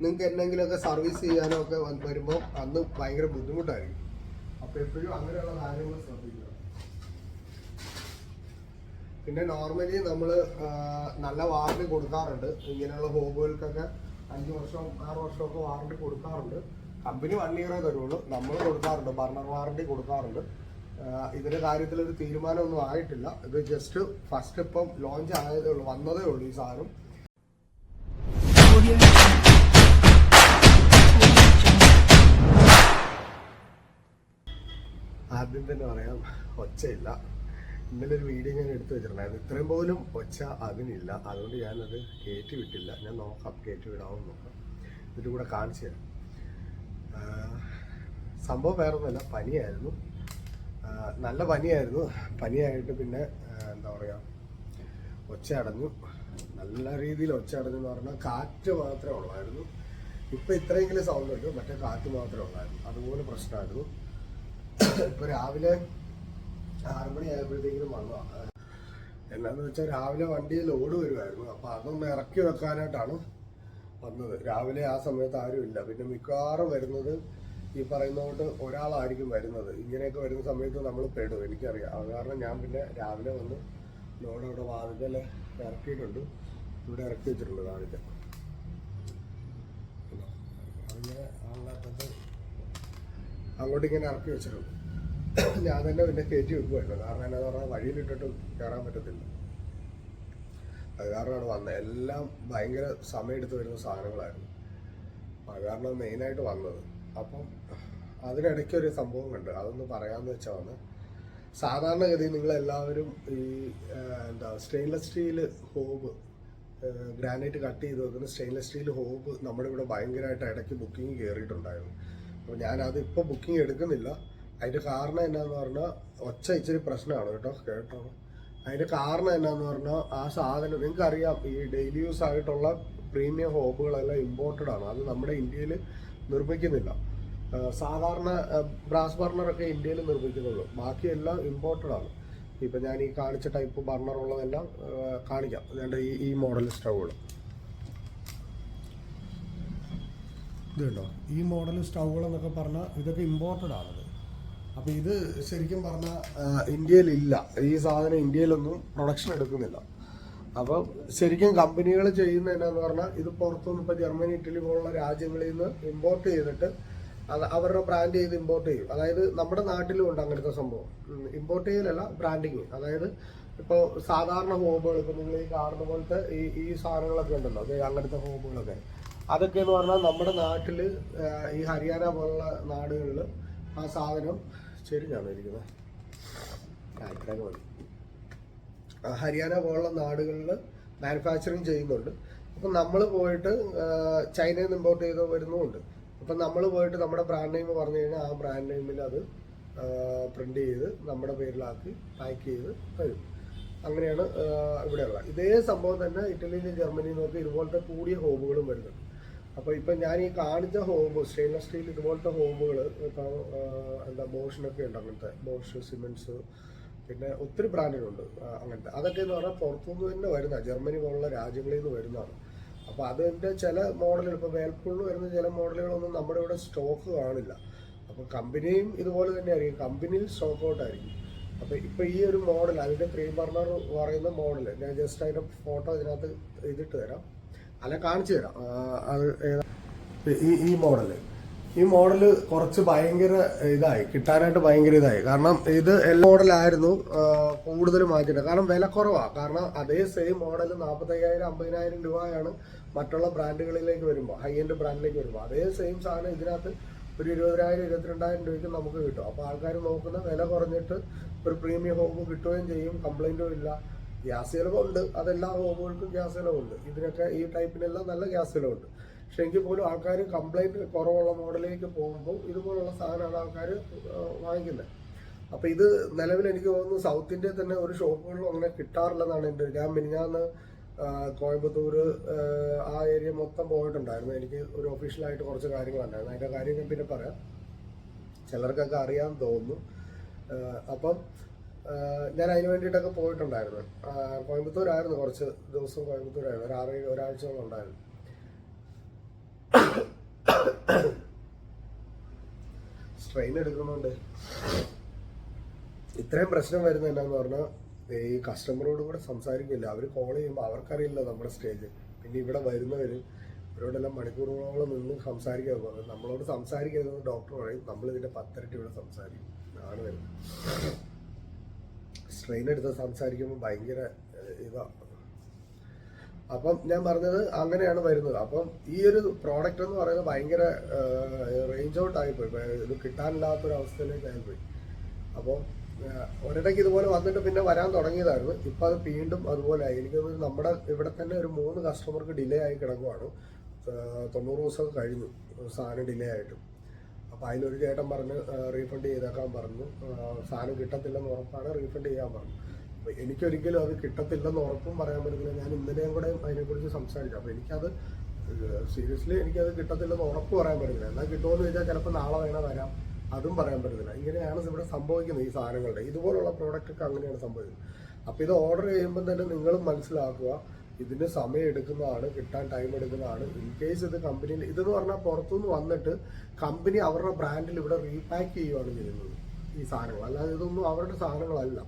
നിങ്ങൾക്ക് എന്തെങ്കിലുമൊക്കെ സർവീസ് ചെയ്യാനോ ഒക്കെ വരുമ്പോൾ അന്ന് ഭയങ്കര ബുദ്ധിമുട്ടായിരിക്കും. അപ്പോൾ എപ്പോഴും അങ്ങനെയുള്ള കാര്യങ്ങൾ ശ്രദ്ധിക്കുക. പിന്നെ നോർമലി നമ്മൾ നല്ല വാറണ്ടി കൊടുക്കാറുണ്ട്. ഇങ്ങനെയുള്ള ഹോബുകൾക്കൊക്കെ അഞ്ച് വർഷം ആറ് വർഷമൊക്കെ വാറണ്ടി കൊടുക്കാറുണ്ട്. കമ്പനി വൺ ഇയറേ തരുള്ളൂ. നമ്മൾ കൊടുക്കാറുണ്ട്. ബർണർ വാറണ്ടി കൊടുക്കാറുണ്ട്. ഇതിന്റെ കാര്യത്തിൽ ഒരു തീരുമാനമൊന്നും ആയിട്ടില്ല. ഇത് ജസ്റ്റ് ഫസ്റ്റ് ഇപ്പം ലോഞ്ച് ആയതേ ഉള്ളൂ. വന്നതേ ഉള്ളൂ ഈ സാധനം. ആദ്യം തന്നെ പറയാം ഒച്ചയില്ല. ഇന്നലെ ഒരു വീഡിയോ ഞാൻ എടുത്തു വെച്ചിട്ടുണ്ടായിരുന്നു. ഇത്രയും പോലും ഒച്ച അതിനില്ല. അതുകൊണ്ട് ഞാനത് കയറ്റി വിട്ടില്ല ഞാൻ നോക്കാം കയറ്റി വിടാമെന്ന് നോക്കാം. ഇതിന്റെ കൂടെ കാണിച്ചു തരാം. സംഭവം വേറെ ഒന്നുമല്ല പനിയായിരുന്നു നല്ല പനിയായിരുന്നു. പനിയായിട്ട് പിന്നെ എന്താ പറയുക ഒച്ച അടഞ്ഞു. നല്ല രീതിയിൽ ഒച്ച അടഞ്ഞു എന്ന് പറഞ്ഞാൽ കാറ്റ് മാത്രമേ ഉള്ളായിരുന്നു. ഇപ്പം ഇത്രയെങ്കിലും സൗണ്ട് ഉണ്ട്. മറ്റേ കാറ്റ് മാത്രമേ ഉള്ളായിരുന്നു. അതുപോലെ പ്രശ്നമായിരുന്നു. ഇപ്പൊ രാവിലെ ആറു മണി ആയപ്പോഴത്തേക്കിനും വന്നു. എന്നാന്ന് വെച്ചാൽ രാവിലെ വണ്ടിയിൽ ലോഡ് വരുമായിരുന്നു അപ്പോൾ അതൊന്ന് ഇറക്കി വെക്കാനായിട്ടാണ് വന്നത്. രാവിലെ ആ സമയത്ത് ആരുമില്ല പിന്നെ മിക്കവാറും വരുന്നത് ഈ പറയുന്നതുകൊണ്ട് ഒരാളായിരിക്കും വരുന്നത്. ഇങ്ങനെയൊക്കെ വരുന്ന സമയത്ത് നമ്മൾ പെടും എനിക്കറിയാം. അത് കാരണം ഞാൻ പിന്നെ രാവിലെ വന്ന് ലോഡ് അവിടെ വാതിക്കൽ ഇറക്കിയിട്ടുണ്ട്. ഇവിടെ ഇറക്കി വെച്ചിട്ടുണ്ട് കാണിക്കാം അങ്ങനെ അതിങ്ങനെ ആളിനകത്തത് അങ്ങോട്ട് ഇങ്ങനെ ഇറക്കി വെച്ചിട്ടുണ്ട്. ഞാൻ തന്നെ പിന്നെ കയറ്റി വെക്കുമായിരുന്നു കാരണം എന്നാന്ന് പറഞ്ഞാൽ വഴിയിലിട്ടിട്ട് കയറാൻ പറ്റത്തില്ല. അത് കാരണമാണ് വന്നത് എല്ലാം ഭയങ്കര സമയമെടുത്ത് വരുന്ന സാധനങ്ങളായിരുന്നു. അത് കാരണം മെയിനായിട്ട് വന്നത്. അപ്പം അതിനിടയ്ക്ക് ഒരു സംഭവം കണ്ട്. അതൊന്ന് പറയാമെന്ന് വെച്ചാൽ വന്ന് സാധാരണഗതി നിങ്ങളെല്ലാവരും ഈ എന്താ stainless steel hob granite cut ചെയ്ത് വെക്കുന്ന സ്റ്റെയിൻലെസ് സ്റ്റീൽ ഹോബ് നമ്മുടെ ഇവിടെ ഭയങ്കരമായിട്ട് ഇടയ്ക്ക് ബുക്കിംഗ് കയറിയിട്ടുണ്ടായിരുന്നു. അപ്പോൾ ഞാനത് ഇപ്പോൾ ബുക്കിംഗ് എടുക്കുന്നില്ല. അതിന്റെ കാരണം എന്നാന്ന് പറഞ്ഞാൽ ഒച്ച ഇച്ചിരി പ്രശ്നമാണ് കേട്ടോ കേട്ടോ. അതിന്റെ കാരണം എന്നാന്ന് പറഞ്ഞാൽ ആ സാധനം നിങ്ങൾക്കറിയാം ഈ ഡെയിലി യൂസ് ആയിട്ടുള്ള പ്രീമിയം ഹോബുകളെല്ലാം ഇമ്പോർട്ടഡ് ആണ്. അത് നമ്മുടെ ഇന്ത്യയിൽ നിർമ്മിക്കുന്നില്ല. സാധാരണ ബ്രാസ് ബർണറൊക്കെ ഇന്ത്യയിൽ നിർമ്മിക്കുന്നുള്ളൂ. ബാക്കിയെല്ലാം ഇമ്പോർട്ടഡ് ആണ്. ഇപ്പം ഞാൻ ഈ കാണിച്ച ടൈപ്പ് ബർണർ ഉള്ളതെല്ലാം കാണിക്കാം. അതുകൊണ്ട് ഈ ഈ മോഡൽ സ്റ്റൗകൾ ഇത് കണ്ടോ ഈ മോഡൽ സ്റ്റൗകൾ എന്നൊക്കെ പറഞ്ഞാൽ ഇതൊക്കെ ഇമ്പോർട്ടഡ് ആണത്. അപ്പോൾ ഇത് ശരിക്കും പറഞ്ഞാൽ ഇന്ത്യയിലില്ല. ഈ സാധനം ഇന്ത്യയിലൊന്നും പ്രൊഡക്ഷൻ എടുക്കുന്നില്ല. അപ്പം ശരിക്കും കമ്പനികൾ ചെയ്യുന്ന എന്നാന്ന് പറഞ്ഞാൽ ഇത് പുറത്തുനിന്ന് ഇപ്പോൾ ജർമ്മനി ഇറ്റലി പോലുള്ള രാജ്യങ്ങളിൽ നിന്ന് ഇമ്പോർട്ട് ചെയ്തിട്ട് അത് അവരുടെ ബ്രാൻഡ് ചെയ്ത് ഇമ്പോർട്ട് ചെയ്യും. അതായത് നമ്മുടെ നാട്ടിലും ഉണ്ട് അങ്ങനത്തെ സംഭവം. ഇമ്പോർട്ട് ചെയ്യലല്ല ബ്രാൻഡിങ് അതായത് ഇപ്പോൾ സാധാരണ ഹോബുകൾ ഇപ്പോൾ നിങ്ങൾ ഈ കാണുന്ന പോലത്തെ ഈ ഈ സാധനങ്ങളൊക്കെ ഉണ്ടല്ലോ അങ്ങനത്തെ ഹോബുകളൊക്കെ അതൊക്കെ എന്ന് പറഞ്ഞാൽ നമ്മുടെ നാട്ടിൽ ഈ ഹരിയാന പോലുള്ള നാടുകളിൽ ആ സാധനം ചെരിഞ്ഞാണ് ഇരിക്കുന്നത്. ഇത്രയൊക്കെ ഹരിയാന പോലുള്ള നാടുകളിൽ മാനുഫാക്ചറിങ് ചെയ്യുന്നുണ്ട്. അപ്പം നമ്മൾ പോയിട്ട് ചൈനയിൽ നിന്ന് ഇമ്പോർട്ട് ചെയ്ത് വരുന്നുമുണ്ട്. അപ്പം നമ്മൾ പോയിട്ട് നമ്മുടെ ബ്രാൻഡ് നെയിം പറഞ്ഞു കഴിഞ്ഞാൽ ആ ബ്രാൻഡ് നെയിമിൽ അത് പ്രിന്റ് ചെയ്ത് നമ്മുടെ പേരിലാക്കി പാക്ക് ചെയ്ത് തരും. അങ്ങനെയാണ് ഇവിടെയുള്ള ഇതേ സംഭവം തന്നെ ഇറ്റലിയിലും ജർമ്മനിയിലും ഒക്കെ ഇതുപോലത്തെ കൂടിയ ഹോബുകളും വരുന്നുണ്ട്. അപ്പോൾ ഇപ്പം ഞാൻ ഈ കാണിച്ച ഹോബ് സ്റ്റെയിൻലെസ് സ്റ്റീൽ ഇതുപോലത്തെ ഹോബുകൾ ഇപ്പോൾ എന്താ ബോഷിനൊക്കെ ഉണ്ട് അങ്ങനത്തെ ബോഷ് സിമെന്റ്സ് പിന്നെ ഒത്തിരി ബ്രാൻഡുകളുണ്ട് അങ്ങനത്തെ. അതൊക്കെ എന്ന് പറഞ്ഞാൽ പുറത്തുനിന്ന് തന്നെ വരുന്ന ജർമ്മനി പോലുള്ള രാജ്യങ്ങളിൽ നിന്ന് വരുന്നതാണ്. അപ്പോൾ അതിന്റെ ചില മോഡലുകൾ ഇപ്പോൾ വേൽപ്പൂളിൽ വരുന്ന ചില മോഡലുകളൊന്നും നമ്മുടെ ഇവിടെ സ്റ്റോക്ക് കാണില്ല. അപ്പോൾ കമ്പനിയും ഇതുപോലെ തന്നെ ആയിരിക്കും കമ്പനിയിൽ സ്റ്റോക്ക് ഔട്ടായിരിക്കും. അപ്പോൾ ഇപ്പോൾ ഈ ഒരു മോഡൽ അതിന്റെ ത്രീ ബർണർ പറയുന്ന മോഡൽ ഞാൻ ജസ്റ്റ് അതിന്റെ ഫോട്ടോ ഇതിനകത്ത് ഇതിട്ട് തരാം. അല്ല കാണിച്ചു തരാം. അത് ഈ ഈ മോഡൽ ഈ മോഡൽ കുറച്ച് ഭയങ്കര ഇതായി കിട്ടാനായിട്ട് ഭയങ്കര ഇതായി. കാരണം ഇത് എല്ലാ മോഡലായിരുന്നു കൂടുതൽ മാറ്റിയിട്ട് കാരണം വില കുറവാണ് കാരണം അതേ സെയിം മോഡൽ നാൽപ്പത്തയ്യായിരം അമ്പതിനായിരം രൂപയാണ് മറ്റുള്ള ബ്രാൻഡുകളിലേക്ക് വരുമ്പോൾ ഹൈ എൻഡ് ബ്രാൻഡിലേക്ക് വരുമ്പോൾ അതേ സെയിം സാധനം ഇതിനകത്ത് ഒരു ഇരുപതിനായിരം ഇരുപത്തിരണ്ടായിരം രൂപയ്ക്ക് നമുക്ക് കിട്ടും. അപ്പോൾ ആൾക്കാർ നോക്കുന്ന വില കുറഞ്ഞിട്ട് ഒരു പ്രീമിയം ഹോം കിട്ടുകയും ചെയ്യും കംപ്ലൈന്റും ഇല്ല. ഗ്യാസ് ചിലവുണ്ട്. അതെല്ലാ ഹോമുകൾക്കും ഗ്യാസ് ചിലവുണ്ട്. ഇതിനൊക്കെ ഈ ടൈപ്പിനെല്ലാം നല്ല ഗ്യാസ് ചിലവുണ്ട്. പക്ഷെ എങ്കിൽ പോലും ആൾക്കാർ കംപ്ലൈന്റ് കുറവുള്ള മോഡലിലേക്ക് പോകുമ്പോൾ ഇതുപോലുള്ള സാധനമാണ് ആൾക്കാർ വാങ്ങിക്കുന്നത്. അപ്പോൾ ഇത് നിലവിൽ എനിക്ക് തോന്നുന്നു സൗത്ത് ഇന്ത്യയിൽ തന്നെ ഒരു ഷോപ്പുകളിലും അങ്ങനെ കിട്ടാറില്ലെന്നാണ് എന്റെ ഞാൻ മിനിഞ്ഞാന്ന് കോയമ്പത്തൂർ ആ, ഏരിയ മൊത്തം പോയിട്ടുണ്ടായിരുന്നു. എനിക്ക് ഒരു ഒഫീഷ്യലായിട്ട് കുറച്ച് കാര്യങ്ങളുണ്ടായിരുന്നു അതിന്റെ കാര്യം ഞാൻ പിന്നെ പറയാം. ചിലർക്കൊക്കെ അറിയാൻ തോന്നുന്നു അപ്പം ഞാൻ അതിന് വേണ്ടിയിട്ടൊക്കെ പോയിട്ടുണ്ടായിരുന്നു. കോയമ്പത്തൂരായിരുന്നു കുറച്ച് ദിവസം കോയമ്പത്തൂരായിരുന്നു. ഒരാറ് ആറ് ഒരാഴ്ചയോളം ഉണ്ടായിരുന്നു. സ്ട്രെയിൻ എടുക്കുന്നുണ്ട്. ഇത്രയും പ്രശ്നം വരുന്ന എന്നാന്ന് പറഞ്ഞാൽ ഈ കസ്റ്റമറോട് കൂടെ സംസാരിക്കില്ല. അവർ കോൾ ചെയ്യുമ്പോൾ അവർക്കറിയില്ല നമ്മുടെ സ്റ്റേജ് പിന്നെ ഇവിടെ വരുന്നവർ ഇവരോടെല്ലാം മണിക്കൂറുകളോളം നിന്ന് സംസാരിക്കാൻ പോകുന്നത്. നമ്മളോട് സംസാരിക്കരുതെന്ന് ഡോക്ടർ പറയും. നമ്മളിതിന്റെ പത്തരട്ടി ഇവിടെ സംസാരിക്കും. ആണ് വരുന്നത്. സ്ട്രെയിൻ എടുത്ത് സംസാരിക്കുമ്പോൾ ഭയങ്കര ഇതാ. അപ്പം ഞാൻ പറഞ്ഞത് അങ്ങനെയാണ് വരുന്നത്. അപ്പം ഈ ഒരു പ്രോഡക്റ്റ് എന്ന് പറയുന്നത് ഭയങ്കര റേഞ്ച് ഔട്ട് ആയിപ്പോയി ഇത് കിട്ടാനില്ലാത്തൊരവസ്ഥയിലേക്ക് ആയിപ്പോയി അപ്പം ഒരിടയ്ക്ക് ഇതുപോലെ വന്നിട്ട് പിന്നെ വരാൻ തുടങ്ങിയതായിരുന്നു. ഇപ്പം അത് വീണ്ടും അതുപോലെ ആയി. എനിക്ക് നമ്മുടെ ഇവിടെ തന്നെ ഒരു മൂന്ന് കസ്റ്റമർക്ക് ഡിലേ ആയി കിടക്കുവാണ്. തൊണ്ണൂറ് ദിവസം കഴിഞ്ഞു. സാധനം ഡിലേ ആയിട്ട്. അപ്പോൾ അതിലൊരു ചേട്ടൻ പറഞ്ഞ് റീഫണ്ട് ചെയ്തേക്കാൻ പറഞ്ഞു. സാധനം കിട്ടത്തില്ലെന്ന് ഉറപ്പാണ് റീഫണ്ട് ചെയ്യാൻ പറഞ്ഞു. അപ്പോൾ എനിക്കൊരിക്കലും അത് കിട്ടത്തില്ലെന്ന് ഉറപ്പും പറയാൻ പറ്റത്തില്ല. ഞാൻ ഇന്നലെയും കൂടെ അതിനെക്കുറിച്ച് സംസാരിച്ചു. അപ്പോൾ എനിക്കത് സീരിയസ്ലി എനിക്കത് കിട്ടത്തില്ലെന്ന് ഉറപ്പ് പറയാൻ പറ്റത്തില്ല. എന്നാൽ കിട്ടുമെന്ന് ചോദിച്ചാൽ ചിലപ്പോൾ നാളെ വേണേൽ വരാം. അതും പറയാൻ പറ്റത്തില്ല. ഇങ്ങനെയാണ് ഇവിടെ സംഭവിക്കുന്നത് ഈ സാധനങ്ങളുടെ. ഇതുപോലുള്ള പ്രോഡക്റ്റൊക്കെ അങ്ങനെയാണ് സംഭവിക്കുന്നത്. അപ്പോൾ ഇത് ഓർഡർ ചെയ്യുമ്പോൾ തന്നെ നിങ്ങളും മനസ്സിലാക്കുക. ഇതിന് സമയം എടുക്കുന്നതാണ് കിട്ടാൻ ടൈം എടുക്കുന്നതാണ്. ഇൻ കേസ് ഇത് കമ്പനിയിൽ ഇതെന്ന് പറഞ്ഞാൽ പുറത്തുനിന്ന് വന്നിട്ട് കമ്പനി അവരുടെ ബ്രാൻഡിൽ ഇവിടെ റീപാക്ക് ചെയ്യുകയാണ് ചെയ്യുന്നത് ഈ സാധനങ്ങൾ. അല്ലാതെ ഇതൊന്നും അവരുടെ സാധനങ്ങളല്ല.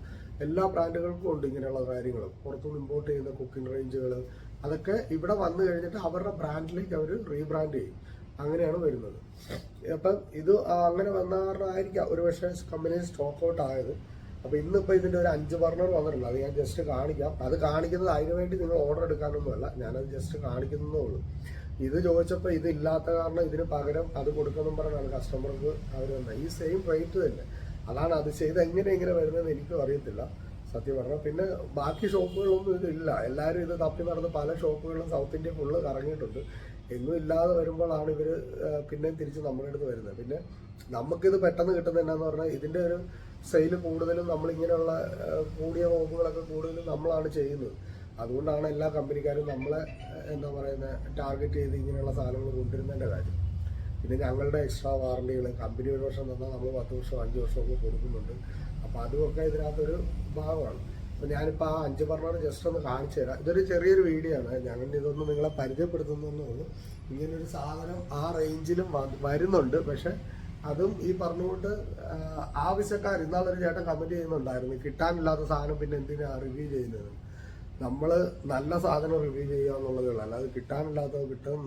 എല്ലാ ബ്രാൻഡുകൾക്കും ഉണ്ട് ഇങ്ങനെയുള്ള കാര്യങ്ങൾ പുറത്തുനിന്ന് ഇമ്പോർട്ട് ചെയ്യുന്ന കുക്കിംഗ് റേഞ്ചുകൾ അതൊക്കെ ഇവിടെ വന്നു കഴിഞ്ഞിട്ട് അവരുടെ ബ്രാൻഡിലേക്ക് അവർ റീബ്രാൻഡ് ചെയ്യും. അങ്ങനെയാണ് വരുന്നത്. അപ്പം ഇത് അങ്ങനെ വന്ന കാരണമായിരിക്കാം ഒരു പക്ഷേ കമ്പനി സ്റ്റോക്ക് ഔട്ട് ആയത്. അപ്പോൾ ഇന്നിപ്പോൾ ഇതിന്റെ ഒരു അഞ്ച് ബർണർ വന്നിട്ടുണ്ട്. അത് ഞാൻ ജസ്റ്റ് കാണിക്കാം. അത് കാണിക്കുന്നത് അതിന് വേണ്ടി നിങ്ങൾ ഓർഡർ എടുക്കാനൊന്നുമല്ല. ഞാനത് ജസ്റ്റ് കാണിക്കുന്നതേ ഉള്ളൂ. ഇത് ചോദിച്ചപ്പോൾ ഇത് ഇല്ലാത്ത കാരണം ഇതിന് പകരം അത് കൊടുക്കണം പറഞ്ഞാണ് കസ്റ്റമർക്ക് അവർ വന്നത്. ഈ സെയിം റേറ്റ് തന്നെ. അതാണ് അത് ചെയ്ത് എങ്ങനെ ഇങ്ങനെ വരുന്നതെന്ന് എനിക്കും അറിയത്തില്ല. സത്യം പറഞ്ഞാൽ പിന്നെ ബാക്കി ഷോപ്പുകളൊന്നും ഇതില്ല എല്ലാവരും ഇത് തപ്പി നടന്ന് പല ഷോപ്പുകളും സൗത്ത് ഇന്ത്യ ഫുള്ള് കറങ്ങിയിട്ടുണ്ട്. എന്നും ഇല്ലാതെ വരുമ്പോഴാണ് ഇവർ പിന്നെയും തിരിച്ച് നമ്മുടെ അടുത്ത് വരുന്നത്. പിന്നെ നമുക്കിത് പെട്ടെന്ന് കിട്ടുന്നത് എന്നാന്ന് പറഞ്ഞാൽ ഇതിന്റെ ഒരു സെയിൽ കൂടുതലും നമ്മൾ ഇങ്ങനെയുള്ള കൂടിയ ഹോമുകളൊക്കെ കൂടുതലും നമ്മളാണ് ചെയ്യുന്നത്. അതുകൊണ്ടാണ് എല്ലാ കമ്പനിക്കാരും നമ്മളെ എന്താ പറയുന്നത് ടാർഗറ്റ് ചെയ്ത് ഇങ്ങനെയുള്ള സാധനങ്ങൾ കൊണ്ടുവരുന്നതിന്റെ കാര്യം. പിന്നെ ഞങ്ങളുടെ എക്സ്ട്രാ വാറണ്ടികൾ കമ്പനി ഒരു വർഷം തന്നാൽ നമ്മൾ പത്ത് വർഷം അഞ്ച് വർഷമൊക്കെ കൊടുക്കുന്നുണ്ട്. അപ്പോൾ അതുമൊക്കെ ഇതിനകത്തൊരു ഭാഗമാണ്. അപ്പോൾ ഞാനിപ്പോൾ ആ അഞ്ച് ബർണർ ജസ്റ്റ് ഒന്ന് കാണിച്ചു തരാം. ഇതൊരു ചെറിയൊരു വീഡിയോ ആണ്. ഞങ്ങൾ ഇതൊന്ന് നിങ്ങളെ പരിചയപ്പെടുത്തുന്നു ഇങ്ങനൊരു സാധനം ആ റേഞ്ചിലും വരുന്നുണ്ട്. പക്ഷെ അതും ഈ പറഞ്ഞുകൊണ്ട് ആവശ്യക്കാർ ഇന്നാളൊരു ചേട്ടൻ കമന്റ് ചെയ്യുന്നുണ്ടായിരുന്നു കിട്ടാനില്ലാത്ത സാധനം പിന്നെ എന്തിനാ റിവ്യൂ ചെയ്യുന്നത്? നമ്മൾ നല്ല സാധനം റിവ്യൂ ചെയ്യുക എന്നുള്ളതേ ഉള്ളൂ. അല്ലാതെ കിട്ടാനില്ലാത്തത് കിട്ടും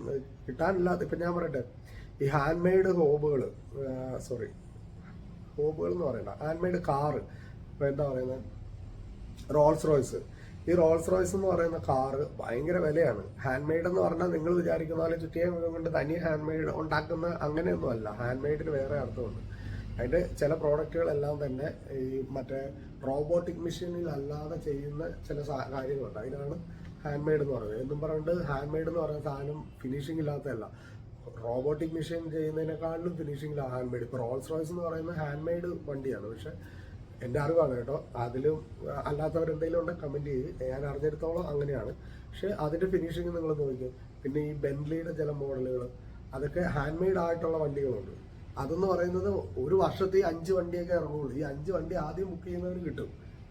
കിട്ടാനില്ലാത്ത ഇപ്പം ഞാൻ പറയട്ടെ ഈ ഹാൻഡ് മെയ്ഡ് ഹോബുകൾ സോറി ഹോബുകൾ എന്ന് പറയണ്ട ഹാൻഡ് മെയ്ഡ് കാറ് ഇപ്പം എന്താ പറയുന്നത്? റോൾസ് റോയ്സ് ഈ റോൾസ് റോയ്സ് എന്ന് പറയുന്ന കാറ് ഭയങ്കര വിലയാണ്. ഹാൻഡ് മെയ്ഡ് എന്ന് പറഞ്ഞാൽ നിങ്ങൾ വിചാരിക്കുന്ന പോലെ ചുറ്റിയ കൊണ്ട് തനി ഹാൻഡ് മെയ്ഡ് ഉണ്ടാക്കുന്ന അങ്ങനെയൊന്നും അല്ല. ഹാൻഡ് മെയ്ഡിന് വേറെ അർത്ഥമുണ്ട്. അതിന്റെ ചില പ്രോഡക്റ്റുകളെല്ലാം തന്നെ ഈ മറ്റേ റോബോട്ടിക് മെഷീനിൽ അല്ലാതെ ചെയ്യുന്ന ചില കാര്യങ്ങളുണ്ട്. അതിനാണ് ഹാൻഡ് മെയ്ഡ് എന്ന് പറയുന്നത്. എന്നും പറഞ്ഞിട്ട് ഹാൻഡ് മെയ്ഡ് എന്ന് പറയുന്ന സാധനം ഫിനിഷിംഗ് ഇല്ലാത്തതല്ല. റോബോട്ടിക് മെഷീൻ ചെയ്യുന്നതിനേക്കാളും ഫിനിഷിംഗ് ഹാൻഡ് മെയ്ഡ് ഇപ്പോൾ റോൾസ് റോയ്സ് എന്ന് പറയുന്ന ഹാൻഡ് മെയ്ഡ് വണ്ടിയാണ്. പക്ഷെ എന്റെ അറിവാണ് കേട്ടോ. അതിൽ അല്ലാത്തവർ എന്തെങ്കിലും ഉണ്ടെങ്കിൽ കമന്റ് ചെയ്ത് ഞാൻ അറിഞ്ഞെടുത്തോളം അങ്ങനെയാണ്. പക്ഷേ അതിന്റെ ഫിനിഷിങ് നിങ്ങൾ നോക്കിക്കും. പിന്നെ ഈ ബെൻലിയുടെ ചില മോഡലുകൾ അതൊക്കെ ഹാൻഡ് മെയ്ഡ് ആയിട്ടുള്ള വണ്ടികളുണ്ട്. അതെന്ന് പറയുന്നത് ഒരു വർഷത്തെ അഞ്ച് വണ്ടിയൊക്കെ ഇറങ്ങുള്ളൂ. ഈ അഞ്ച് വണ്ടി ആദ്യം ബുക്ക് ചെയ്യുന്നവർ കിട്ടും.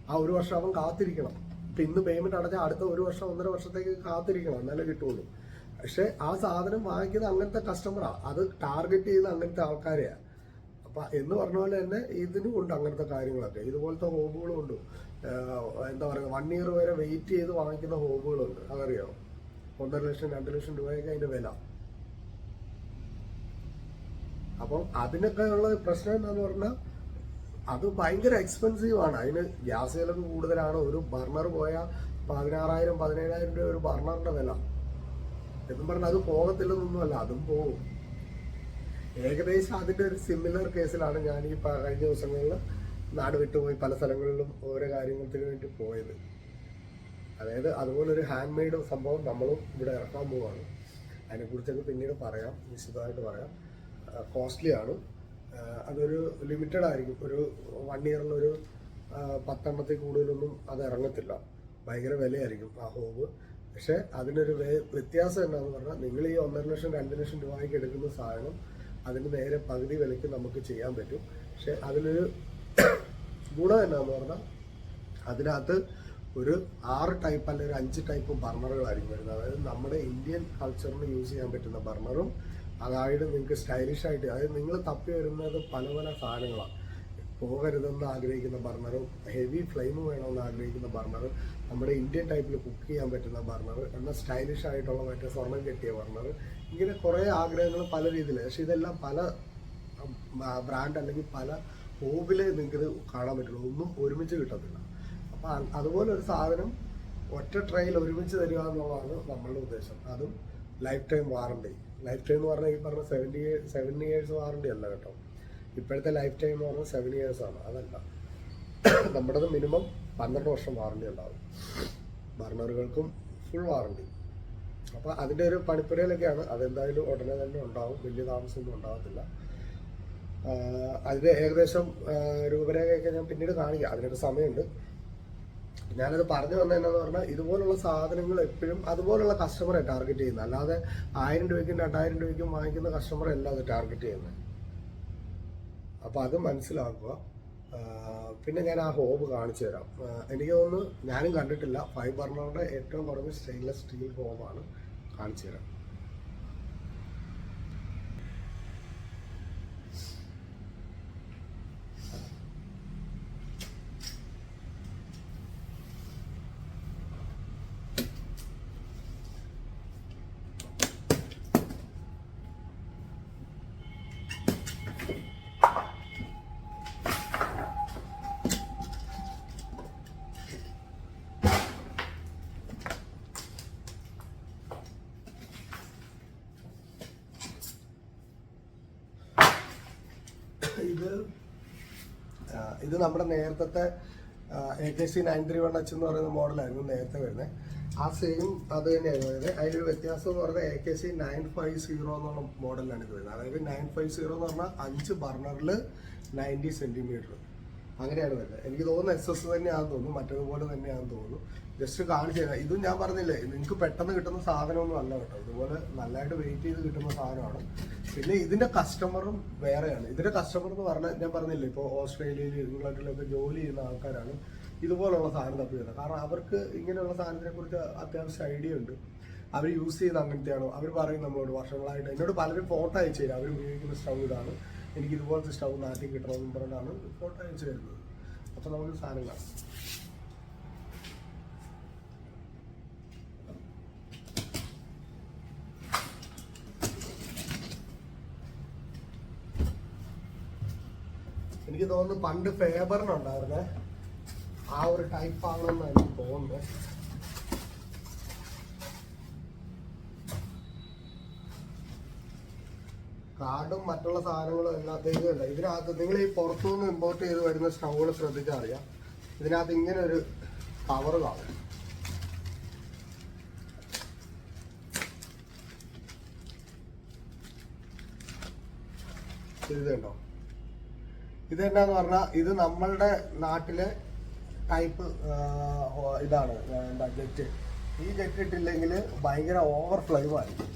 ആ ഒരു വർഷം അവൻ കാത്തിരിക്കണം. ഇപ്പം ഇന്ന് പേയ്മെന്റ് അടച്ചാൽ അടുത്ത ഒരു വർഷം ഒന്നര വർഷത്തേക്ക് കാത്തിരിക്കണം. എന്നാലേ കിട്ടുള്ളൂ. പക്ഷേ ആ സാധനം വാങ്ങിക്കുന്നത് അങ്ങനത്തെ കസ്റ്റമറാണ് അത് ടാർഗറ്റ് ചെയ്യുന്ന അങ്ങനത്തെ ആൾക്കാരെയാണ് അപ്പൊ എന്ന് പറഞ്ഞ പോലെ തന്നെ ഇതിനും ഉണ്ട് അങ്ങനത്തെ കാര്യങ്ങളൊക്കെ. ഇതുപോലത്തെ ഹോബുകളും ഉണ്ട് ആഹ് എന്താ പറയുക വൺ ഇയർ വരെ വെയിറ്റ് ചെയ്ത് വാങ്ങിക്കുന്ന ഹോബുകളുണ്ട്. അതറിയാമോ ഒന്നര ലക്ഷം രണ്ട് ലക്ഷം രൂപയൊക്കെ അതിന്റെ വില. അപ്പം അതിനൊക്കെ ഉള്ള പ്രശ്നം എന്താന്ന് പറഞ്ഞാൽ അത് ഭയങ്കര എക്സ്പെൻസീവ് ആണ്. അതിന് ഗ്യാസ് വില കൂടുതലാണ്. ഒരു ബർണർ പോയാൽ പതിനാറായിരം പതിനേഴായിരം രൂപ ഒരു ബർണറിന്റെ വില. എന്നും പറഞ്ഞാൽ അത് പോകത്തില്ലെന്നൊന്നുമല്ല അതും പോകും ഏകദേശം അതിന്റെ ഒരു സിമിലർ കേസിലാണ് ഞാൻ ഈ കഴിഞ്ഞ ദിവസങ്ങളിൽ നാട് വിട്ടുപോയി പല സ്ഥലങ്ങളിലും ഓരോ കാര്യങ്ങൾക്ക് വേണ്ടി പോയത്. അതായത് അതുപോലെ ഒരു ഹാൻഡ് മെയ്ഡ് സംഭവം നമ്മളും ഇവിടെ ഇറക്കാൻ പോവാണ്. അതിനെക്കുറിച്ചൊക്കെ പിന്നീട് പറയാം വിശദമായിട്ട് പറയാം. കോസ്റ്റ്ലിയാണ് അതൊരു ലിമിറ്റഡ് ആയിരിക്കും. ഒരു വൺ ഇയറിലൊരു പത്തെണ്ണത്തിൽ കൂടുതലൊന്നും അത് ഇറങ്ങത്തില്ല. ഭയങ്കര വിലയായിരിക്കും ആ ഹോബ്. പക്ഷേ അതിനൊരു വ്യത്യാസം എന്താണെന്ന് പറഞ്ഞാൽ നിങ്ങൾ ഈ ഒന്നര ലക്ഷം രണ്ട് ലക്ഷം രൂപയ്ക്ക് എടുക്കുന്ന സാധനം അതിന് നേരെ പകുതി വിലയ്ക്ക് നമുക്ക് ചെയ്യാൻ പറ്റും. പക്ഷെ അതിലൊരു ഗുണം എന്നാന്ന് പറഞ്ഞാൽ അതിനകത്ത് ഒരു ആറ് ടൈപ്പ് അല്ലെങ്കിൽ ഒരു അഞ്ച് ടൈപ്പ് ബർണറുകളായിരിക്കും വരുന്നത്. അതായത് നമ്മുടെ ഇന്ത്യൻ കൾച്ചറിന് യൂസ് ചെയ്യാൻ പറ്റുന്ന ബർണറും അതായത് നിങ്ങൾക്ക് സ്റ്റൈലിഷ് ആയിട്ട് അതായത് നിങ്ങൾ തപ്പി വരുന്നത് പല പല സാധനങ്ങളാണ്. പോകരുതെന്ന് ആഗ്രഹിക്കുന്ന ബർണറും ഹെവി ഫ്ലെയിം വേണമെന്ന് ആഗ്രഹിക്കുന്ന ബർണർ നമ്മുടെ ഇന്ത്യൻ ടൈപ്പിൽ കുക്ക് ചെയ്യാൻ പറ്റുന്ന ബർണർ എന്നാൽ സ്റ്റൈലിഷ് ആയിട്ടുള്ള മറ്റേ സ്വർണം കെട്ടിയ ബർണർ ഇങ്ങനെ കുറേ ആഗ്രഹങ്ങൾ പല രീതിയിൽ. പക്ഷെ ഇതെല്ലാം പല ബ്രാൻഡ് അല്ലെങ്കിൽ പല ഹോബിലേ നിങ്ങൾക്ക് കാണാൻ പറ്റുള്ളൂ ഒന്നും ഒരുമിച്ച് കിട്ടത്തില്ല. അപ്പം അതുപോലെ ഒരു സാധനം ഒറ്റ ട്രയിൽ ഒരുമിച്ച് തരിക എന്നുള്ളതാണ് നമ്മളുടെ ഉദ്ദേശം. അതും lifetime warranty lifetime എന്ന് പറഞ്ഞാൽ ഈ പറഞ്ഞ സെവന്റി സെവൻ ഇയേഴ്സ് വാറണ്ടി അല്ല കേട്ടോ. ഇപ്പോഴത്തെ ലൈഫ് ടൈം എന്ന് പറഞ്ഞാൽ സെവൻ ഇയേഴ്സ് ആണ്. അതല്ല. നമ്മുടേത് മിനിമം പന്ത്രണ്ട് വർഷം വാറണ്ടി ഉണ്ടാവും. ബർണറുകൾക്കും ഫുൾ വാറണ്ടി അപ്പോൾ അതിന്റെ ഒരു പണിപ്പുരയിലൊക്കെയാണ് അതെന്തായാലും ഉടനെ തന്നെ ഉണ്ടാവും. വലിയ താമസമൊന്നും ഉണ്ടാകത്തില്ല. അതിന്റെ ഏകദേശം രൂപരേഖയൊക്കെ ഞാൻ പിന്നീട് കാണിക്കാം. അതിനൊരു സമയമുണ്ട്. ഞാനത് പറഞ്ഞു വന്നത് എന്നാന്ന് പറഞ്ഞാൽ ഇതുപോലുള്ള സാധനങ്ങൾ എപ്പോഴും അതുപോലുള്ള കസ്റ്റമറെ ടാർഗറ്റ് ചെയ്യുന്നത്. അല്ലാതെ ആയിരം രൂപയ്ക്കും രണ്ടായിരം രൂപയ്ക്കും വാങ്ങിക്കുന്ന കസ്റ്റമറെ അല്ല അത് ടാർഗറ്റ് ചെയ്യുന്നത്. അപ്പോൾ അത് മനസ്സിലാക്കുക. പിന്നെ ഞാൻ ആ ഹോബ് കാണിച്ചു തരാം. എനിക്ക് തോന്നുന്നു ഞാനും കണ്ടിട്ടില്ല. ഫൈവ് ഏറ്റവും കുറഞ്ഞ സ്റ്റെയിൻലെസ് സ്റ്റീൽ ഹോബാണ്. കാണിച്ചു തരാം ഇത് ആ, ഇത് നമ്മുടെ നേരത്തെ A K C nine three one H എന്ന് പറയുന്ന മോഡലായിരുന്നു നേരത്തെ വരുന്നത് ആ സെയിം അത് തന്നെയായിരുന്നു. വരുന്നത് അതിലൊരു വ്യത്യാസം എന്ന് പറഞ്ഞാൽ A K C nine five zero എന്നുള്ള മോഡലാണ് ഇത് വരുന്നത്. അതായത് നയൻ ഫൈവ് സീറോ എന്ന് പറഞ്ഞാൽ അഞ്ച് ബർണറിൽ നയന്റി സെന്റിമീറ്റർ അങ്ങനെയാണ് വരുന്നത്. എനിക്ക് തോന്നുന്നു എസ് എസ് തന്നെയാണെന്ന് തോന്നുന്നു. മറ്റേതുപോലെ തന്നെയാണെന്ന് തോന്നുന്നു. ജസ്റ്റ് കാണിച്ചു തരാം. ഇതും ഞാൻ പറഞ്ഞില്ലേ നിങ്ങൾക്ക് പെട്ടെന്ന് കിട്ടുന്ന സാധനമൊന്നും അല്ല കേട്ടോ. ഇതുപോലെ നല്ലതായിട്ട് വെയിറ്റ് ചെയ്ത് കിട്ടുന്ന സാധനമാണ്. പിന്നെ ഇതിന്റെ കസ്റ്റമറും വേറെയാണ്. ഇതിന്റെ കസ്റ്റമർ എന്ന് പറഞ്ഞാൽ ഞാൻ പറഞ്ഞില്ലേ ഇപ്പോൾ ഓസ്ട്രേലിയയിൽ ഇംഗ്ലണ്ടിലൊക്കെ ജോലി ചെയ്യുന്ന ആൾക്കാരാണ് ഇതുപോലുള്ള സാധനം തപ്പി വരുന്നത്. കാരണം അവർക്ക് ഇങ്ങനെയുള്ള സാധനത്തിനെ കുറിച്ച് അത്യാവശ്യം ഐഡിയ ഉണ്ട്. അവർ യൂസ് ചെയ്ത് അങ്ങനത്തെയാണോ? അവർ പറയും നമ്മളോട് വർഷങ്ങളായിട്ട്. എന്നോട് പലരും ഫോട്ടോ അയച്ചു തരാം. അവർ ഉപയോഗിക്കുന്ന സ്റ്റൗ ഇതാണ്. എനിക്ക് ഇതുപോലത്തെ സ്റ്റൗ നാട്ടിൽ കിട്ടണമെന്ന് പറഞ്ഞാണ് ഫോട്ടോ അയച്ചു തരുന്നത്. അപ്പോൾ നമുക്ക് സാധനം കാണാം. എനിക്ക് തോന്നുന്നു പണ്ട് ഫേബറിനുണ്ടായിരുന്നേ ആ ഒരു ടൈപ്പ് ആണെന്ന് എനിക്ക് തോന്നുന്നത് കാർഡും മറ്റുള്ള സാധനങ്ങളും എല്ലാത്തേക്കും ഉണ്ട്. ഇതിനകത്ത് നിങ്ങൾ ഈ പുറത്തുനിന്ന് ഇമ്പോർട്ട് ചെയ്ത് വരുന്ന സ്റ്റൗകൾ ശ്രദ്ധിച്ചാൽ അറിയാം. ഇതിനകത്ത് ഇങ്ങനെ ഒരു കവർ കാണും. ഇതുണ്ടോ കണ്ടോ? ഇത് എന്നാന്ന് പറഞ്ഞാൽ ഇത് നമ്മളുടെ നാട്ടിലെ ടൈപ്പ് ഇതാണ് എന്താ ജെറ്റ് ഈ ജെറ്റ് ഇട്ടില്ലെങ്കിൽ ഭയങ്കര ഓവർ ഫ്ലൈവായിരിക്കും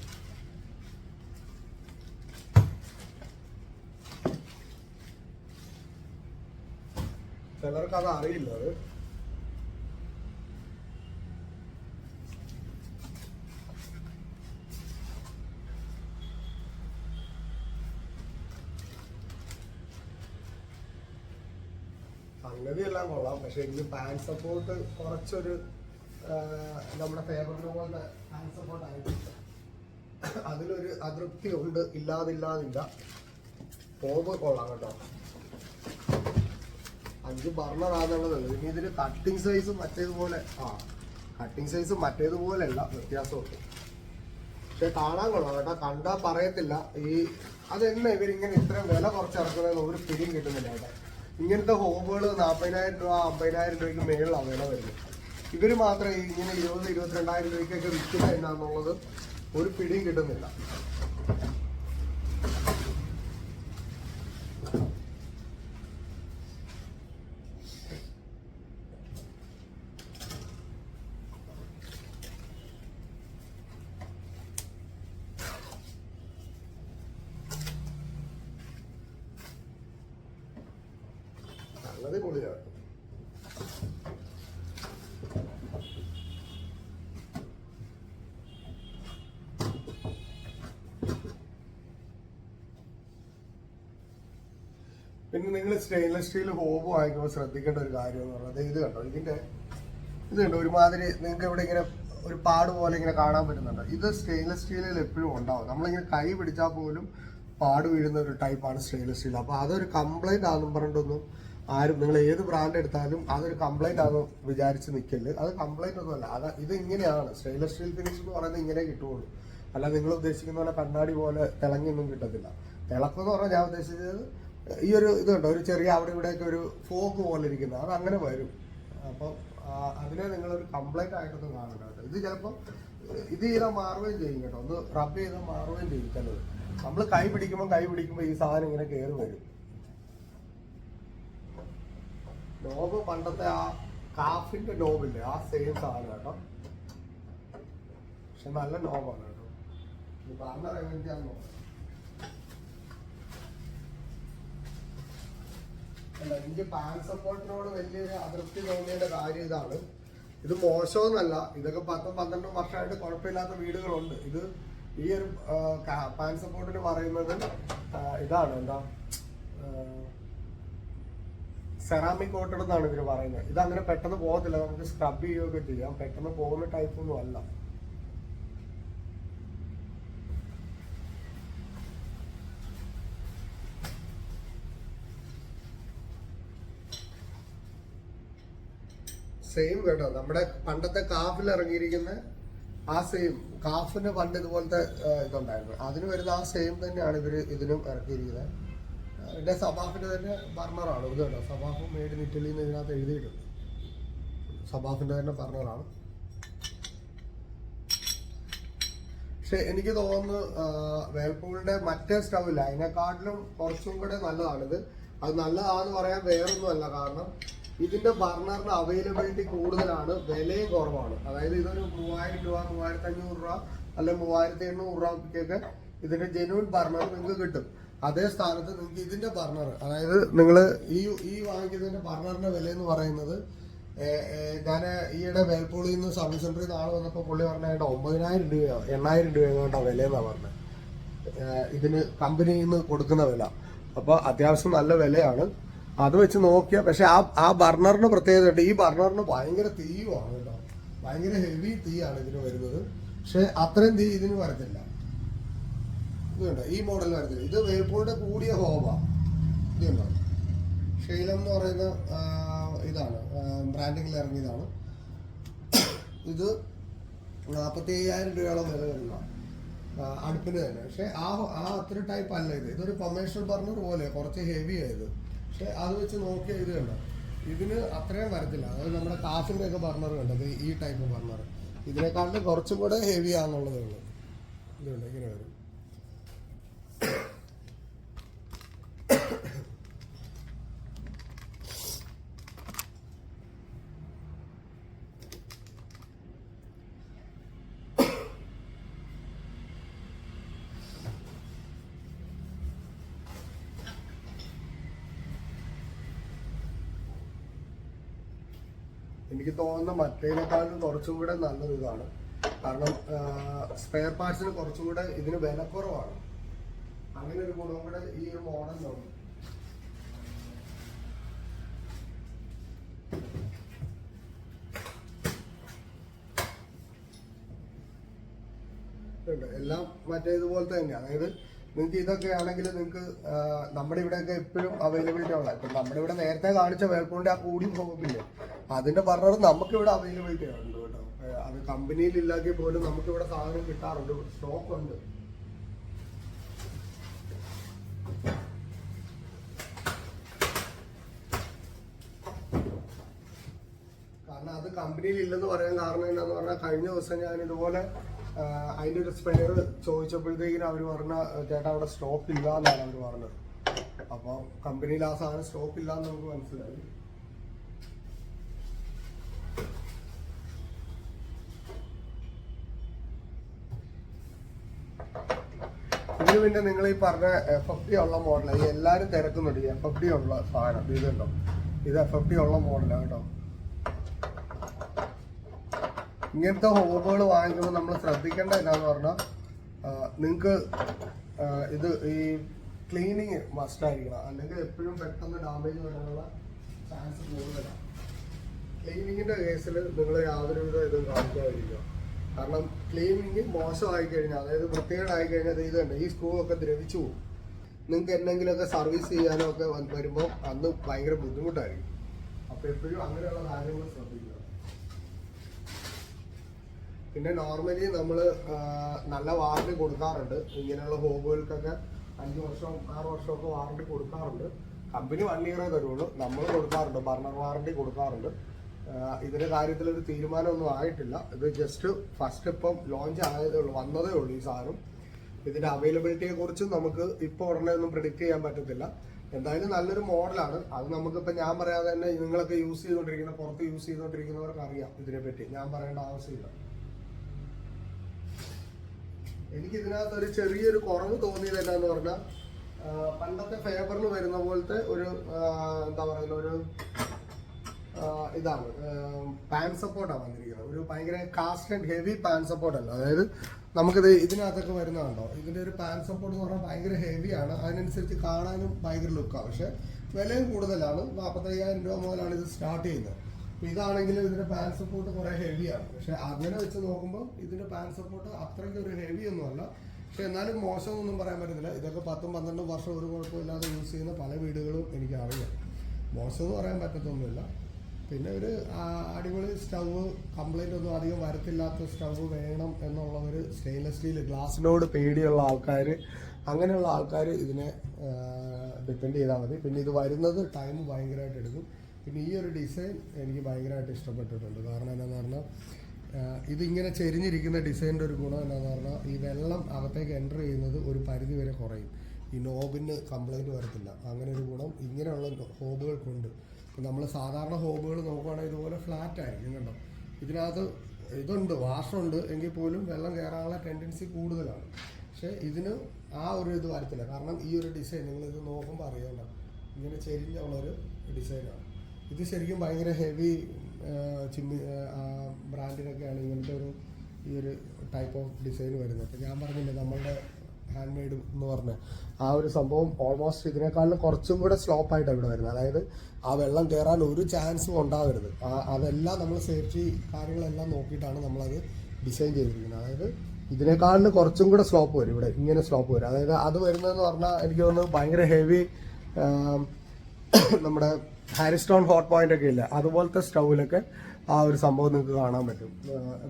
ചിലർക്ക് അത് അറിയില്ല അത്. സംഗതി എല്ലാം കൊള്ളാം. പക്ഷെ എനിക്ക് പാൻ സപ്പോർട്ട് കുറച്ചൊരു നമ്മുടെ ഫേവറിനെ പോലെ പാൻ സപ്പോർട്ട് ആയിട്ട് അതിലൊരു അതൃപ്തി ഉണ്ട് ഇല്ലാതില്ലാതില്ല. പോകുമ്പോൾ കൊള്ളാം കേട്ടോ. അഞ്ച് ബർണർ ആണെന്നുള്ളത് ഇനി ഇതിന് കട്ടിങ് സൈസ് മറ്റേതുപോലെ ആ കട്ടിങ് സൈസ് മറ്റേതുപോലെയല്ല വ്യത്യാസമുണ്ട്. പക്ഷെ കാണാൻ കൊള്ളാം കേട്ടോ. കണ്ടാ പറയത്തില്ല. ഈ അതെന്നെ ഇവരിങ്ങനെ ഇത്രയും വില കുറച്ച് കുറച്ചിറക്കുന്നത് ഒരു പിടിയും കിട്ടുന്നില്ല കേട്ടോ. ഇങ്ങനത്തെ ഹോബുകൾ നാൽപ്പതിനായിരം രൂപ അമ്പതിനായിരം രൂപയ്ക്ക് മേളിലാണ് വില വരുന്നത്. ഇവർ മാത്രമേ ഇങ്ങനെ ഇരുപത് ഇരുപത്തിരണ്ടായിരം രൂപയ്ക്കൊക്കെ വിൽക്കുന്ന എന്നാന്നുള്ളത് ഒരു പിടിയും കിട്ടുന്നില്ല. വളരെ പൊളിയാണ് പിന്നെ നിങ്ങൾ സ്റ്റെയിൻലെസ് സ്റ്റീൽ ഹോബ് വാങ്ങിക്കുമ്പോൾ ശ്രദ്ധിക്കേണ്ട ഒരു കാര്യം എന്ന് പറഞ്ഞാൽ ഇത് കണ്ടോ? ഇതിന്റെ ഇത് കണ്ടോ? ഒരുമാതിരി നിങ്ങൾക്ക് ഇവിടെ ഇങ്ങനെ ഒരു പാട് പോലെ ഇങ്ങനെ കാണാൻ പറ്റുന്നുണ്ട്. ഇത് സ്റ്റെയിൻലെസ് സ്റ്റീലിൽ എപ്പോഴും ഉണ്ടാവും. നമ്മളിങ്ങനെ കൈ പിടിച്ചാൽ പോലും പാട് വീഴുന്ന ഒരു ടൈപ്പാണ് സ്റ്റെയിൻലെസ് സ്റ്റീൽ അപ്പോൾ അതൊരു കംപ്ലൈന്റ് ആണെന്നും പറഞ്ഞിട്ടൊന്നും ആരും നിങ്ങൾ ഏത് ബ്രാൻഡ് എടുത്താലും അതൊരു കംപ്ലൈന്റ് ആണെന്ന് വിചാരിച്ച് നിൽക്കൽ അത് കംപ്ലൈന്റ് ഒന്നുമല്ല അത് ഇത് ഇങ്ങനെയാണ്. സ്റ്റെയിൻലെസ് സ്റ്റീൽ ഫിനിഷ് എന്ന് പറയുന്നത് ഇങ്ങനെ കിട്ടുള്ളൂ അല്ല നിങ്ങൾ ഉദ്ദേശിക്കുന്ന പോലെ കണ്ണാടി പോലെ തിളങ്ങിയൊന്നും കിട്ടത്തില്ല. തിളക്കം എന്ന് പറഞ്ഞാൽ ഞാൻ ഉദ്ദേശിച്ചത് ഈ ഒരു ഇത് കണ്ടോ? ഒരു ചെറിയ അവിടെ ഇവിടെയൊക്കെ ഒരു ഫോക്ക് പോലെ ഇരിക്കുന്നത് അത് അങ്ങനെ വരും. അപ്പം അതിനെ നിങ്ങളൊരു കംപ്ലൈന്റ് ആയിട്ടൊന്നും കാണണ്ട ഇത് ചിലപ്പോൾ ഇത് ചെയ്താൽ മാറുകയും ചെയ്യും കേട്ടോ. ഒന്ന് റബ്ബ് ചെയ്താൽ മാറുകയും ചെയ്യും ചിലത്. നമ്മൾ കൈ പിടിക്കുമ്പോൾ കൈ പിടിക്കുമ്പോൾ ഈ സാധനം ഇങ്ങനെ കയറി വരും. നോബ് പണ്ടത്തെ ആ കാഫിന്റെ ഡോബില്ലേ ആ സെയിം സാധനം കേട്ടോ. പക്ഷെ നല്ല ഡോബാണ് കേട്ടോ. അല്ല എനിക്ക് പാൻ സപ്പോർട്ടിനോട് വലിയൊരു അതൃപ്തി തോന്നിയുടെ കാര്യം ഇതാണ്. ഇത് മോശമെന്നല്ല ഇതൊക്കെ പത്തും പന്ത്രണ്ടും വർഷമായിട്ട് കുഴപ്പമില്ലാത്ത വീടുകളുണ്ട്. ഇത് ഈ ഒരു പാൻ സപ്പോർട്ടിന് പറയുന്നത് ഇതാണ് എന്താ സെറാമിക് കോട്ടഡ് എന്നാണ് ഇതിന് പറയുന്നത്. ഇത് അങ്ങനെ പെട്ടെന്ന് പോകത്തില്ല. നമുക്ക് സ്ക്രബ് ചെയ്യുകയൊക്കെ ചെയ്യാം. പെട്ടെന്ന് പോകുന്ന ടൈപ്പ് ഒന്നും അല്ല. സെയിം കേട്ടോ. നമ്മുടെ പണ്ടത്തെ കാഫിൽ ഇറങ്ങിയിരിക്കുന്ന ആ സെയിം കാഫിന് പണ്ട് ഇതുപോലത്തെ ഇതുണ്ടായിരുന്നു. അതിന് വരുന്ന ആ സെയിം തന്നെയാണ് ഇവർ ഇതിനും ഇറക്കിയിരിക്കുന്നത്. പിന്നെ സബാഫിന്റെ തന്നെ ബർണറാണ്. ഇത് കേട്ടോ സബാഫ് മെയ്ഡ് ഇൻ ഇറ്റലി എന്ന് ഇതിനകത്ത് എഴുതിയിട്ടുണ്ട്. സബാഫിന്റെ തന്നെ ബർണറാണ്. പക്ഷെ എനിക്ക് തോന്നുന്നു വേൾപൂളിന്റെ മറ്റേ സ്റ്റൗവില്ല അതിനെക്കാട്ടിലും കുറച്ചും കൂടെ നല്ലതാണിത്. അത് നല്ലതാണെന്ന് പറയാൻ വേറൊന്നുമല്ല കാരണം ഇതിന്റെ ബർണറിന് അവൈലബിലിറ്റി കൂടുതലാണ് വിലയും കുറവാണ്. അതായത് ഇതൊരു മൂവായിരം രൂപ മൂവായിരത്തി അഞ്ഞൂറ് രൂപ അല്ലെങ്കിൽ മൂവായിരത്തി എണ്ണൂറ് രൂപയ്ക്കൊക്കെ ഇതിന്റെ ജെനുവിൻ ബർണർ നിങ്ങൾക്ക് കിട്ടും. അതേ സ്ഥാനത്ത് നിങ്ങൾക്ക് ഇതിന്റെ ബർണർ അതായത് നിങ്ങൾ ഈ ഈ വാങ്ങിക്കുന്നതിന്റെ ബർണറിന്റെ വില എന്ന് പറയുന്നത് ഞാൻ ഈയിടെ വേൽപ്പൂളിൽ നിന്ന് സർവീസ് സെന്ററിൽ ആൾ വന്നപ്പോൾ പുള്ളി പറഞ്ഞ ഒമ്പതിനായിരം രൂപയോ എണ്ണായിരം രൂപയോ വില എന്നാണ് പറഞ്ഞത് ഇതിന് കമ്പനിയിൽ നിന്ന് കൊടുക്കുന്ന വില. അപ്പോൾ അത്യാവശ്യം നല്ല വിലയാണ്. അത് വെച്ച് നോക്കിയാൽ പക്ഷെ ആ ആ ബർണറിന് പ്രത്യേകത ഈ ബർണറിന് ഭയങ്കര തീയുമാണ് കേട്ടോ. ഭയങ്കര ഹെവി തീയാണ് ഇതിന് വരുന്നത്. പക്ഷെ അത്രയും തീ ഇതിന് വരത്തില്ല. ഇത് കണ്ടോ ഈ മോഡൽ വരുന്നത് ഇത് വേൾപൂളിന്റെ കൂടിയ ഹോമാണ് ഇത് കണ്ടോ? ഷെയ്ലം എന്ന് പറയുന്ന ഇതാണ്. ബ്രാൻഡിങ്ങിൽ ഇറങ്ങിയതാണ്. ഇത് നാൽപ്പത്തി അയ്യായിരം രൂപയോളം വില വരുന്ന അടുപ്പിന് തന്നെ. പക്ഷെ ആ ആ അത്ര ടൈപ്പ് അല്ല ഇത്. ഇതൊരു കൊമേഴ്ഷ്യൽ ബർണർ പോലെ കുറച്ച് ഹെവി ആയത് പക്ഷെ അത് വെച്ച് നോക്കിയ ഇത് കണ്ടോ? ഇതിന് അത്രയും വരത്തില്ല. അതായത് നമ്മുടെ കാഫിന്റെ ഒക്കെ ബർണർ കണ്ടത് ഈ ടൈപ്പ് ബർണർ ഇതിനേക്കാളും കുറച്ചും കൂടെ ഹെവി ആണെന്നുള്ളതേ ഉള്ളൂ. ഇതുണ്ട്. ഇങ്ങനെ വരും. എനിക്ക് തോന്നുന്ന മറ്റേതിനേക്കാളും കുറച്ചും കൂടെ നല്ലത് ഇതാണ് കാരണം സ്പെയർ പാർട്സിന് കുറച്ചും കൂടെ ഇതിന് വില കുറവാണ് അങ്ങനെ ഒരു ഗുണം കൂടെ ഈ ഒരു മോഡൽ ഉണ്ട്. എല്ലാം മറ്റേതുപോലത്തെ തന്നെയാണ് അതായത് നിങ്ങൾക്ക് ഇതൊക്കെ ആണെങ്കിൽ നിങ്ങൾക്ക് നമ്മുടെ ഇവിടെയൊക്കെ എപ്പോഴും അവൈലബിലിറ്റി ഉള്ള ഇപ്പം നമ്മുടെ ഇവിടെ നേരത്തെ കാണിച്ച വേൾപൂളിന്റെ ആ കൂടി പോകുന്നില്ലേ അതിന്റെ പറഞ്ഞത് നമുക്ക് ഇവിടെ അവൈലബിലിറ്റി ഉണ്ട് കേട്ടോ. അത് കമ്പനിയിൽ ഇല്ലാക്കി പോലും നമുക്ക് ഇവിടെ സാധനം കിട്ടാറുണ്ട്. സ്റ്റോക്ക് ഉണ്ട്. കാരണം അത് കമ്പനിയിൽ ഇല്ലെന്ന് പറയാൻ കാരണം എന്താന്ന് പറഞ്ഞാൽ കഴിഞ്ഞ ദിവസം ഞാൻ ഇതുപോലെ അതിന്റെ ഒരു സ്പെയർ ചോദിച്ചപ്പോഴത്തേക്കിനും അവർ പറഞ്ഞ ചേട്ടാ അവിടെ സ്റ്റോക്ക് ഇല്ല എന്നാണ് അവർ പറഞ്ഞത്. അപ്പോൾ കമ്പനിയിൽ ആ സാധനം സ്റ്റോക്ക് ഇല്ല എന്ന് നമുക്ക് മനസ്സിലായി ഇതിന് പിന്നെ നിങ്ങൾ ഈ പറഞ്ഞ എഫ് എഫ് ഡി ഉള്ള മോഡൽ ഈ എല്ലാവരും തിരക്കുന്നുണ്ട്. ഈ എഫ് എഫ് ഡി ഉള്ള സാധനം ഇത് കണ്ടോ? ഇത് എഫ് എഫ് ഡി ഉള്ള മോഡലാണ് കേട്ടോ. ഇങ്ങനത്തെ ഹോബുകൾ വാങ്ങിക്കുമ്പോൾ നമ്മൾ ശ്രദ്ധിക്കേണ്ട എന്നാന്ന് പറഞ്ഞാൽ നിങ്ങൾക്ക് ഇത് ഈ ക്ലീനിങ് മസ്റ്റായിരിക്കണം അല്ലെങ്കിൽ എപ്പോഴും പെട്ടെന്ന് ഡാമേജ് വരാനുള്ള ചാൻസ് കൂടുതലാണ്. ക്ലീനിങ്ങിന്റെ കേസിൽ നിങ്ങൾ യാതൊരുവിധ ഇതും കാണിക്കാതിരിക്കുക. കാരണം ക്ലീനിങ് മോശമായി കഴിഞ്ഞാൽ അതായത് വൃത്തികേടായി കഴിഞ്ഞാൽ ഇത് കണ്ട് ഈ സ്ക്രൂ ഒക്കെ ദ്രവിച്ചു പോകും. നിങ്ങൾക്ക് എന്തെങ്കിലുമൊക്കെ സർവീസ് ചെയ്യാനോ ഒക്കെ വരുമ്പോൾ അന്ന് ഭയങ്കര ബുദ്ധിമുട്ടായിരിക്കും. അപ്പോൾ എപ്പോഴും അങ്ങനെയുള്ള കാര്യങ്ങൾ ശ്രദ്ധിക്കുക. പിന്നെ നോർമലി നമ്മൾ നല്ല വാറണ്ടി കൊടുക്കാറുണ്ട്. ഇങ്ങനെയുള്ള ഹോബുകൾക്കൊക്കെ അഞ്ച് വർഷം ആറ് വർഷമൊക്കെ വാറണ്ടി കൊടുക്കാറുണ്ട്. കമ്പനി വൺ ഇയറേ തരുള്ളൂ. നമ്മൾ കൊടുക്കാറുണ്ട് ബർണർ വാറണ്ടി കൊടുക്കാറുണ്ട്. ഇതിന്റെ കാര്യത്തിൽ ഒരു തീരുമാനമൊന്നും ആയിട്ടില്ല. ഇത് ജസ്റ്റ് ഫസ്റ്റ് ഇപ്പം ലോഞ്ച് ആയതേ ഉള്ളൂ വന്നതേ ഉള്ളൂ ഈ സാധനം. ഇതിന്റെ അവൈലബിലിറ്റിയെ കുറിച്ചും നമുക്ക് ഇപ്പോൾ ഉടനെ ഒന്നും പ്രിഡിക്റ്റ് ചെയ്യാൻ പറ്റത്തില്ല. എന്തായാലും നല്ലൊരു മോഡലാണ് അത് നമുക്കിപ്പോൾ ഞാൻ പറയാതെ തന്നെ നിങ്ങളൊക്കെ യൂസ് ചെയ്തുകൊണ്ടിരിക്കുന്ന പുറത്ത് യൂസ് ചെയ്തുകൊണ്ടിരിക്കുന്നവർക്ക് അറിയാം ഇതിനെപ്പറ്റി. ഞാൻ പറയേണ്ട ആവശ്യമില്ല. എനിക്ക് ഇതിനകത്ത് ഒരു ചെറിയൊരു കുറവ് തോന്നിയത് എന്നാന്ന് പറഞ്ഞാൽ പണ്ടത്തെ ഫേബറിൽ വരുന്ന പോലത്തെ ഒരു എന്താ പറയുന്ന ഒരു ഇതാണ്. പാൻ സപ്പോർട്ടാണ് വന്നിരിക്കുന്നത്. ഒരു ഭയങ്കര cast and heavy pan support അല്ല. അതായത് നമുക്കിത് ഇതിനകത്തൊക്കെ വരുന്നതുണ്ടോ? ഇതിന്റെ ഒരു പാൻ സപ്പോർട്ട് എന്ന് പറഞ്ഞാൽ ഭയങ്കര ഹെവിയാണ് അതിനനുസരിച്ച് കാണാനും ഭയങ്കര ലുക്കാണ് പക്ഷേ വിലയും കൂടുതലാണ്. നാൽപ്പത്തയ്യായിരം രൂപ മുതലാണ് ഇത് സ്റ്റാർട്ട് ചെയ്യുന്നത്. അപ്പോൾ ഇതാണെങ്കിലും ഇതിന്റെ പാൻ സപ്പോർട്ട് കുറേ ഹെവിയാണ് പക്ഷേ അങ്ങനെ വെച്ച് നോക്കുമ്പോൾ ഇതിന്റെ പാൻ സപ്പോർട്ട് അത്രയ്ക്ക് ഒരു ഹെവി ഒന്നുമല്ല പക്ഷേ എന്നാലും മോശമൊന്നും പറയാൻ പറ്റത്തില്ല. ഇതൊക്കെ പത്തും പന്ത്രണ്ടും വർഷം ഒരു കുഴപ്പമില്ലാതെ യൂസ് ചെയ്യുന്ന പല വീടുകളും എനിക്ക് അറിയാം മോശം എന്ന് പറയാൻ പറ്റത്തൊന്നുമില്ല. പിന്നെ ഒരു അടിപൊളി സ്റ്റവ് കംപ്ലൈന്റ് ഒന്നും അധികം വരത്തില്ലാത്ത സ്റ്റവ് വേണം എന്നുള്ള ഒരു സ്റ്റെയിൻലെസ് സ്റ്റീൽ ഗ്ലാസിനോട് പേടിയുള്ള ആൾക്കാർ അങ്ങനെയുള്ള ആൾക്കാർ ഇതിനെ ഡിപ്പെൻഡ് ചെയ്താൽ മതി. പിന്നെ ഇത് വരുന്നത് ടൈം ഭയങ്കരമായിട്ട് എടുക്കും. പിന്നെ ഈ ഒരു ഡിസൈൻ എനിക്ക് ഭയങ്കരമായിട്ട് ഇഷ്ടപ്പെട്ടിട്ടുണ്ട്. കാരണം എന്താണെന്ന് പറഞ്ഞാൽ ഇതിങ്ങനെ ചെരിഞ്ഞിരിക്കുന്ന ഡിസൈനിന്റെ ഒരു ഗുണം എന്താണെന്ന് പറഞ്ഞാൽ ഈ വെള്ളം അകത്തേക്ക് എന്റർ ചെയ്യുന്നത് ഒരു പരിധി വരെ കുറയും. ഈ നോബിന് കംപ്ലൈന്റ് വരത്തില്ല. അങ്ങനെ ഒരു ഗുണം ഇങ്ങനെയുള്ള ഹോബുകൾക്കുണ്ട് നമ്മൾ സാധാരണ ഹോബുകൾ നോക്കുകയാണെങ്കിൽ ഇതുപോലെ ഫ്ലാറ്റ് ആയിരിക്കും കണ്ടോ? ഇതിനകത്ത് ഇതുണ്ട് വാഷുണ്ട് എങ്കിൽ പോലും വെള്ളം കയറാനുള്ള ടെൻഡൻസി കൂടുതലാണ്. പക്ഷേ ഇതിന് ആ ഒരു ഇത് വരത്തില്ല. കാരണം ഈ ഒരു ഡിസൈൻ നിങ്ങൾ ഇത് നോക്കുമ്പോൾ അറിയണ്ട ഇങ്ങനെ ചെരിഞ്ഞുള്ളൊരു ഡിസൈനാണ് ഇത് ശരിക്കും ഭയങ്കര ഹെവി ചിമ്മി ബ്രാൻഡിനൊക്കെയാണ് ഇങ്ങനത്തെ ഒരു ഈ ഒരു ടൈപ്പ് ഓഫ് ഡിസൈൻ വരുന്നത്. ഞാൻ പറഞ്ഞില്ലേ നമ്മളുടെ ഹാൻഡ് മെയ്ഡ് എന്ന് പറഞ്ഞ. ആ ഒരു സംഭവം ഓൾമോസ്റ്റ് ഇതിനേക്കാളും കുറച്ചും കൂടെ സ്ലോപ്പ് ആയിട്ടാണ് ഇവിടെ വരുന്നത്. അതായത് ആ വെള്ളം കയറാൻ ഒരു ചാൻസും ഉണ്ടാവരുത്. അതെല്ലാം നമ്മൾ സേഫ്റ്റി കാര്യങ്ങളെല്ലാം നോക്കിയിട്ടാണ് നമ്മളത് ഡിസൈൻ ചെയ്തിരിക്കുന്നത്. അതായത് ഇതിനേക്കാളിന് കുറച്ചും കൂടെ സ്ലോപ്പ് വരും ഇവിടെ. ഇങ്ങനെ സ്ലോപ്പ് വരും. അതായത് അത് വരുന്നതെന്ന് പറഞ്ഞാൽ എനിക്ക് തോന്നുന്നു ഭയങ്കര ഹെവി നമ്മുടെ ഹാരിസ്റ്റോൺ ഹോട്ട് പോയിന്റ് ഒക്കെ ഇല്ല? അതുപോലത്തെ സ്റ്റൗവിലൊക്കെ ആ ഒരു സംഭവം നിങ്ങൾക്ക് കാണാൻ പറ്റും.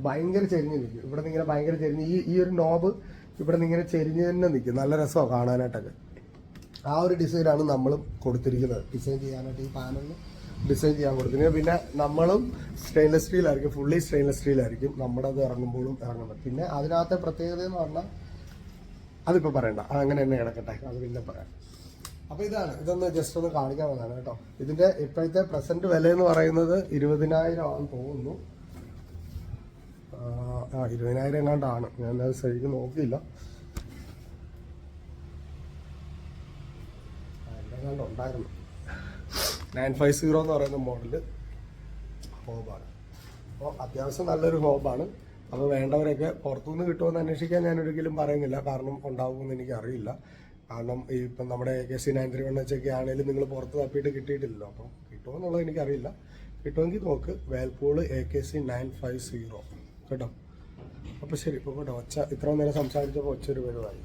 ഭയങ്കര ചെരിഞ്ഞ് നിൽക്കും ഇവിടെ നിന്ന് ഇങ്ങനെ ഭയങ്കര ചെരിഞ്ഞ് ഈ ഈ ഒരു നോബ് ഇവിടെ നിന്ന് ഇങ്ങനെ ചെരിഞ്ഞ് തന്നെ നിൽക്കും. നല്ല രസമാണ് കാണാനായിട്ടൊക്കെ. ആ ഒരു ഡിസൈനാണ് നമ്മളും കൊടുത്തിരിക്കുന്നത്. ഡിസൈൻ ചെയ്യാനായിട്ട് ഈ പാനലിന് ഡിസൈൻ ചെയ്യാൻ കൊടുത്തിരിക്കുന്നത്. പിന്നെ നമ്മളും സ്റ്റെയിൻലെസ് സ്റ്റീലായിരിക്കും ഫുള്ളി സ്റ്റെയിൻലെസ് സ്റ്റീലായിരിക്കും നമ്മുടെ അത് ഇറങ്ങുമ്പോഴും ഇറങ്ങുന്നത്. പിന്നെ അതിനകത്തെ പ്രത്യേകത എന്ന് പറഞ്ഞാൽ അതിപ്പോൾ പറയണ്ട. അങ്ങനെ തന്നെ കിടക്കട്ടെ. അത് പിന്നെ പറയാം. അപ്പോൾ ഇതാണ്. ഇതൊന്ന് ജസ്റ്റ് ഒന്ന് കാണിക്കാൻ വന്നതാണ് കേട്ടോ. ഇതിന്റെ ഇപ്പോഴത്തെ പ്രസന്റ് വില എന്ന് പറയുന്നത് ഇരുപതിനായിരം ആണെന്ന് തോന്നുന്നു. ആ, ഇരുപതിനായിരം എങ്ങാണ്ടാണ്. ഞാൻ അത് ശരിക്കും നോക്കിയില്ല ഉണ്ടായിരുന്നു. നയൻ ഫൈവ് സീറോ എന്ന് പറയുന്ന മോഡൽ ഹോബാണ് അപ്പോൾ അത്യാവശ്യം നല്ലൊരു ഹോബാണ് അപ്പോൾ വേണ്ടവരൊക്കെ പുറത്തുനിന്ന് കിട്ടുമെന്ന് അന്വേഷിക്കാൻ ഞാൻ ഒരിക്കലും പറയുന്നില്ല. കാരണം ഉണ്ടാവുമെന്ന് എനിക്കറിയില്ല. കാരണം ഈ ഇപ്പം നമ്മുടെ K C nine three one ആണെങ്കിലും നിങ്ങൾ പുറത്ത് തപ്പിയിട്ട് കിട്ടിയിട്ടില്ലല്ലോ. അപ്പം കിട്ടുമെന്നുള്ളത് എനിക്കറിയില്ല. കിട്ടുമെങ്കിൽ നോക്ക്. Whirlpool A K C nine five zero കേട്ടോ? അപ്പോൾ ശരി കേട്ടോ ഒച്ച ഇത്രയും നേരം സംസാരിച്ചപ്പോൾ ഒച്ച ഒരു പരിപാടി.